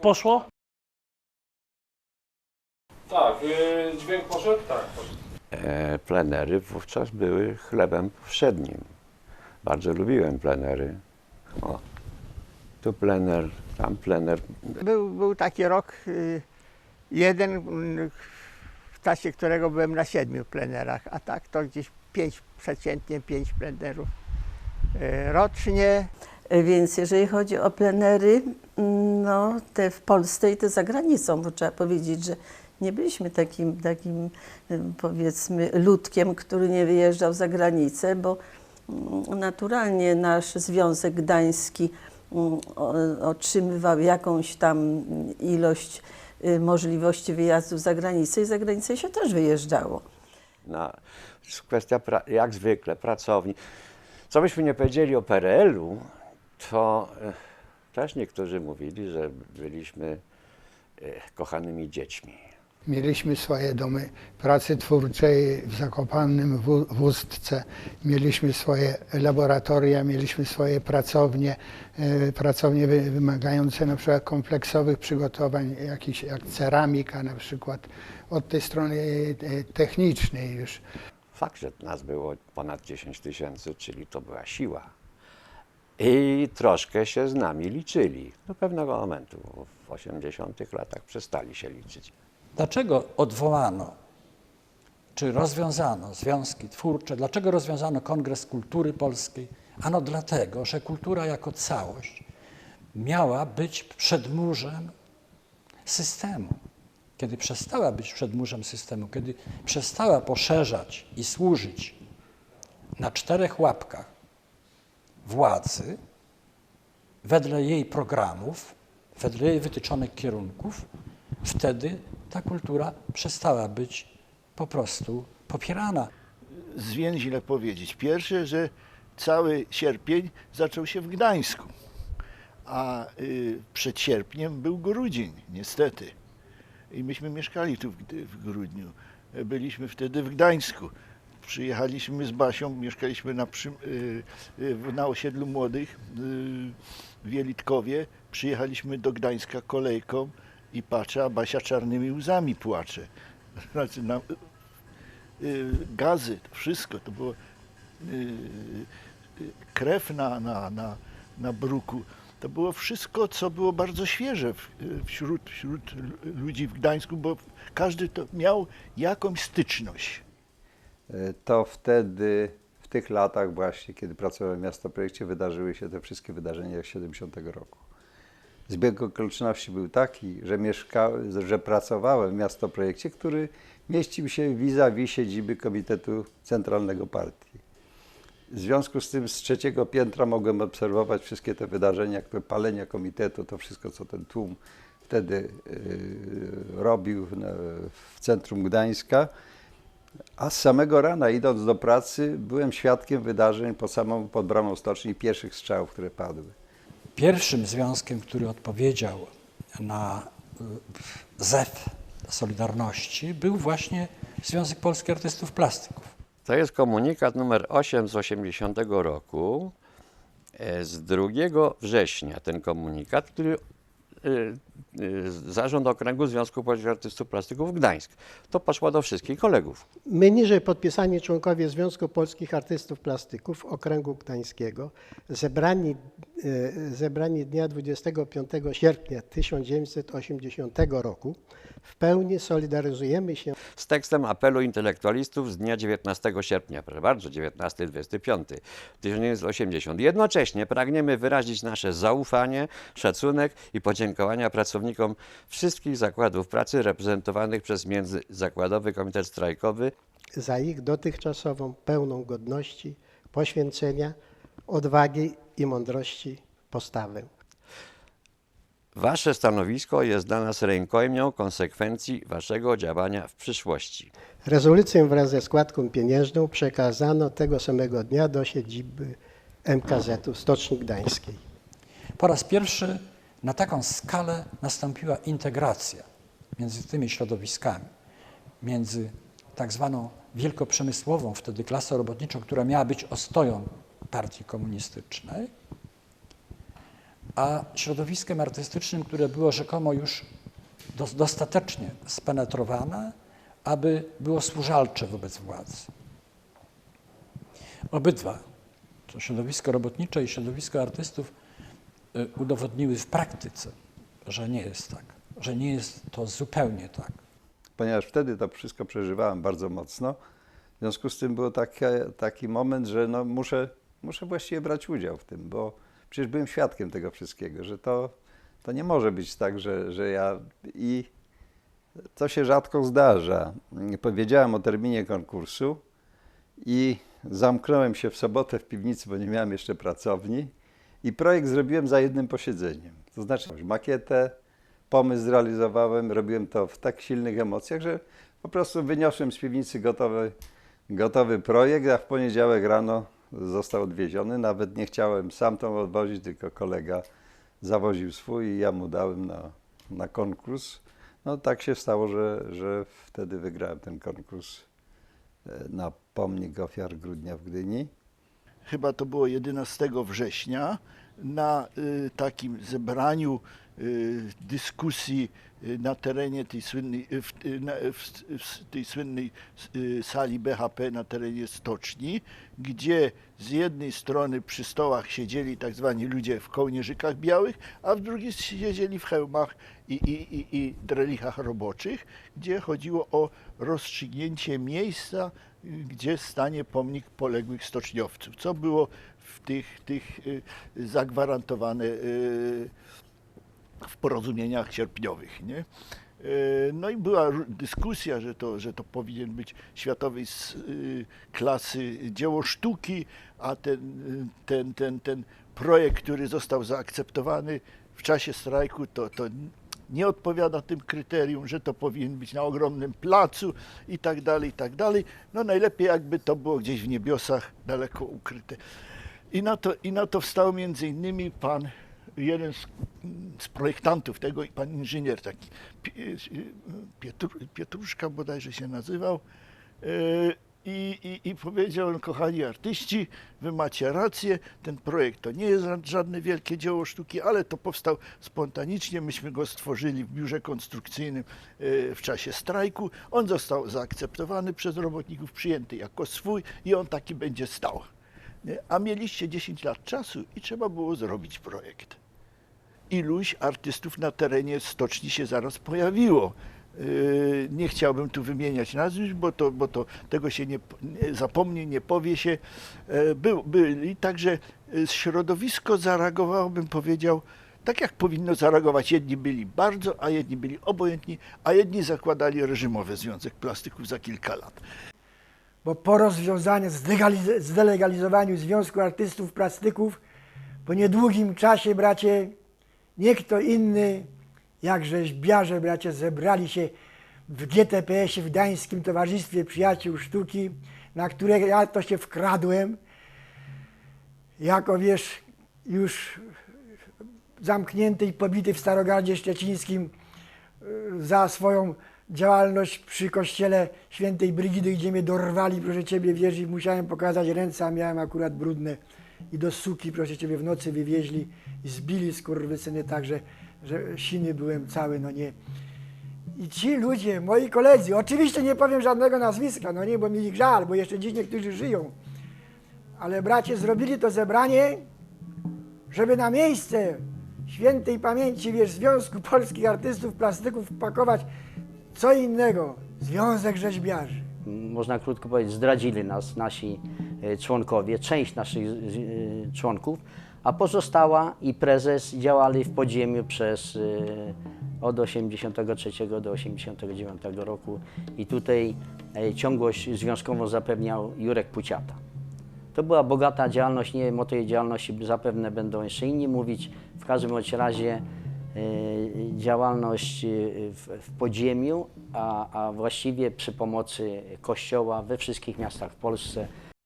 Poszło? Tak, yy, dźwięk poszedł? Tak, poszedł. E, plenery wówczas były chlebem powszednim. Bardzo lubiłem plenery. O, tu plener, tam plener. Był, był taki rok, y, jeden, w czasie którego byłem na siedmiu plenerach, a tak to gdzieś pięć, przeciętnie pięć plenerów y, rocznie. Więc jeżeli chodzi o plenery, no te w Polsce i te za granicą, bo trzeba powiedzieć, że nie byliśmy takim, takim em, powiedzmy ludkiem, który nie wyjeżdżał za granicę, bo mm, naturalnie nasz Związek Gdański mm, otrzymywał jakąś tam ilość y, możliwości wyjazdów za granicę i za granicę się też wyjeżdżało. Na, kwestia, jak zwykle, pracowni. Co byśmy nie powiedzieli o PRL-u, to e, też niektórzy mówili, że byliśmy e, kochanymi dziećmi. Mieliśmy swoje domy pracy twórczej w Zakopanem, w, w Ustce. Mieliśmy swoje laboratoria, mieliśmy swoje pracownie, e, pracownie wy- wymagające na przykład kompleksowych przygotowań, jakiś, jak ceramika na przykład, od tej strony technicznej już. Fakt, że nas było ponad 10 tysięcy, czyli to była siła. I troszkę się z nami liczyli. Do pewnego momentu, w 80 latach przestali się liczyć. Dlaczego odwołano czy rozwiązano związki twórcze? Dlaczego rozwiązano Kongres Kultury Polskiej? Ano dlatego, że kultura jako całość miała być przedmurzem systemu. Kiedy przestała być przedmurzem systemu, kiedy przestała poszerzać i służyć na czterech łapkach władzy, wedle jej programów, wedle jej wytyczonych kierunków, wtedy ta kultura przestała być po prostu popierana. zwięźle powiedzieć. Pierwsze, że cały sierpień zaczął się w Gdańsku, a y, przed sierpniem był grudzień, niestety. I myśmy mieszkali tu w, grudniu. Byliśmy wtedy w Gdańsku. Przyjechaliśmy z Basią, mieszkaliśmy na, przy, y, y, na osiedlu młodych y, w Jelitkowie. Przyjechaliśmy do Gdańska kolejką i patrzę, a Basia czarnymi łzami płacze. Znaczy, na, gazy, to wszystko, to było krew na, na, na, na bruku. To było wszystko, co było bardzo świeże wśród, wśród ludzi w Gdańsku, bo każdy to miał jakąś styczność. To wtedy, w tych latach właśnie, kiedy pracowałem w Miasto Projekcie, wydarzyły się te wszystkie wydarzenia z 70 roku. Zbieg okoliczności był taki, że, mieszka, że pracowałem w Miasto Projekcie, który mieścił się vis-a-vis siedziby Komitetu Centralnego Partii. W związku z tym z trzeciego piętra mogłem obserwować wszystkie te wydarzenia, które palenia komitetu, to wszystko, co ten tłum wtedy yy, robił w centrum Gdańska. A z samego rana, idąc do pracy, byłem świadkiem wydarzeń pod samą pod bramą stoczni pierwszych strzałów, które padły. Pierwszym związkiem, który odpowiedział na y, zew Solidarności, był właśnie Związek Polskich Artystów Plastyków. To jest komunikat numer 8 z 80 roku, e, z 2 września ten komunikat, który e, e, Zarząd Okręgu Związku Polskich Artystów Plastyków Gdańsk. To poszło do wszystkich kolegów. My niżej podpisani członkowie Związku Polskich Artystów Plastyków Okręgu Gdańskiego, zebrani, e, zebrani dnia 25 sierpnia 1980 roku, w pełni solidaryzujemy się z tekstem apelu intelektualistów z dnia 19 sierpnia, proszę bardzo, 19-25 1980. Jednocześnie pragniemy wyrazić nasze zaufanie, szacunek i podziękowania pracownikom wszystkich zakładów pracy reprezentowanych przez Międzyzakładowy Komitet Strajkowy za ich dotychczasową pełną godności, poświęcenia, odwagi i mądrości postawę. Wasze stanowisko jest dla nas rękojmią konsekwencji waszego działania w przyszłości. Rezolucję wraz ze składką pieniężną przekazano tego samego dnia do siedziby MKZ-u Stoczni Gdańskiej. Po raz pierwszy na taką skalę nastąpiła integracja między tymi środowiskami, między tak zwaną wielkoprzemysłową wtedy klasą robotniczą, która miała być ostoją partii komunistycznej, a środowiskiem artystycznym, które było rzekomo już dos- dostatecznie spenetrowane, aby było służalcze wobec władzy. Obydwa, to środowisko robotnicze i środowisko artystów, y, udowodniły w praktyce, że nie jest tak, że nie jest to zupełnie tak. ponieważ wtedy to wszystko przeżywałem bardzo mocno. W związku z tym był taki, taki moment, że no muszę, muszę właściwie brać udział w tym, bo przecież byłem świadkiem tego wszystkiego, że to, to nie może być tak, że, że ja i to się rzadko zdarza. Powiedziałem o terminie konkursu i zamknąłem się w sobotę w piwnicy, bo nie miałem jeszcze pracowni i projekt zrobiłem za jednym posiedzeniem. To znaczy makietę, pomysł zrealizowałem, robiłem to w tak silnych emocjach, że po prostu wyniosłem z piwnicy gotowy, gotowy projekt, a w poniedziałek rano został odwieziony. Nawet nie chciałem sam to odwozić, tylko kolega zawoził swój i ja mu dałem na, na konkurs. No tak się stało, że, że wtedy wygrałem ten konkurs e, na pomnik ofiar grudnia w Gdyni. chyba to było 11 września, na y, takim zebraniu dyskusji y, na terenie tej słynnej, y, w, y, w, tej słynnej y, sali BHP na terenie stoczni, gdzie z jednej strony przy stołach siedzieli tak zwani ludzie w kołnierzykach białych, a w drugiej siedzieli w hełmach i, i, i, i drelichach roboczych, gdzie chodziło o rozstrzygnięcie miejsca, y, gdzie stanie pomnik poległych stoczniowców, co było w tych, tych y, zagwarantowane y, w porozumieniach sierpniowych. Nie? Y, No i była dyskusja, że to, że to powinien być światowej y, klasy dzieło sztuki, a ten, y, ten, ten, ten projekt, który został zaakceptowany w czasie strajku, to, to nie odpowiada tym kryterium, że to powinien być na ogromnym placu i tak dalej, i tak dalej. No najlepiej jakby to było gdzieś w niebiosach daleko ukryte. I na to, i na to wstał między innymi pan, jeden z, z projektantów tego, pan inżynier taki, Pie- Pietru, Pietruszka bodajże się nazywał. E, I, i, I powiedział, on, kochani artyści, wy macie rację, ten projekt to nie jest ża- żadne wielkie dzieło sztuki, ale to powstał spontanicznie, myśmy go stworzyli w biurze konstrukcyjnym w czasie strajku. On został zaakceptowany przez robotników, przyjęty jako swój i on taki będzie stał. A mieliście 10 lat czasu i trzeba było zrobić projekt. Iluś artystów na terenie stoczni się zaraz pojawiło. Yy, Nie chciałbym tu wymieniać nazwisk, bo to, bo to tego się nie, nie zapomni, nie powie się. E, byli, także e, środowisko zareagowało, bym powiedział, tak jak powinno zareagować. Jedni byli bardzo, a jedni byli obojętni, a jedni zakładali reżimowy Związek Plastyków za kilka lat. bo po rozwiązaniu, zdelegaliz- zdelegalizowaniu Związku Artystów Plastyków, po niedługim czasie, bracie, nie kto inny, jak rzeźbiarze, bracie, zebrali się w GTPS-ie, w Gdańskim Towarzystwie Przyjaciół Sztuki, na które ja to się wkradłem, jako wiesz, już zamknięty i pobity w Starogardzie Szczecińskim y, za swoją działalność przy kościele świętej Brygidy, gdzie mnie dorwali, proszę Ciebie, wierzyć, musiałem pokazać ręce, a miałem akurat brudne i do suki, proszę Ciebie, w nocy wywieźli i zbili skurwysyny tak, że, że siny byłem cały, no nie. I ci ludzie, moi koledzy, oczywiście nie powiem żadnego nazwiska, no nie, bo mi ich żal, bo jeszcze dziś niektórzy żyją, ale bracie, zrobili to zebranie, żeby na miejsce świętej pamięci, wiesz, Związku Polskich Artystów Plastyków wpakować co innego, Związek Rzeźbiarzy. można krótko powiedzieć, zdradzili nas nasi członkowie, część naszych e, członków, a pozostała i prezes działali w podziemiu przez e, od 83 do 89 roku i tutaj e, ciągłość związkową zapewniał Jurek Puciata. To była bogata działalność, nie wiem o tej działalności zapewne będą jeszcze inni mówić. W każdym bądź razie e, działalność e, w, w podziemiu, a, a właściwie przy pomocy Kościoła we wszystkich miastach w Polsce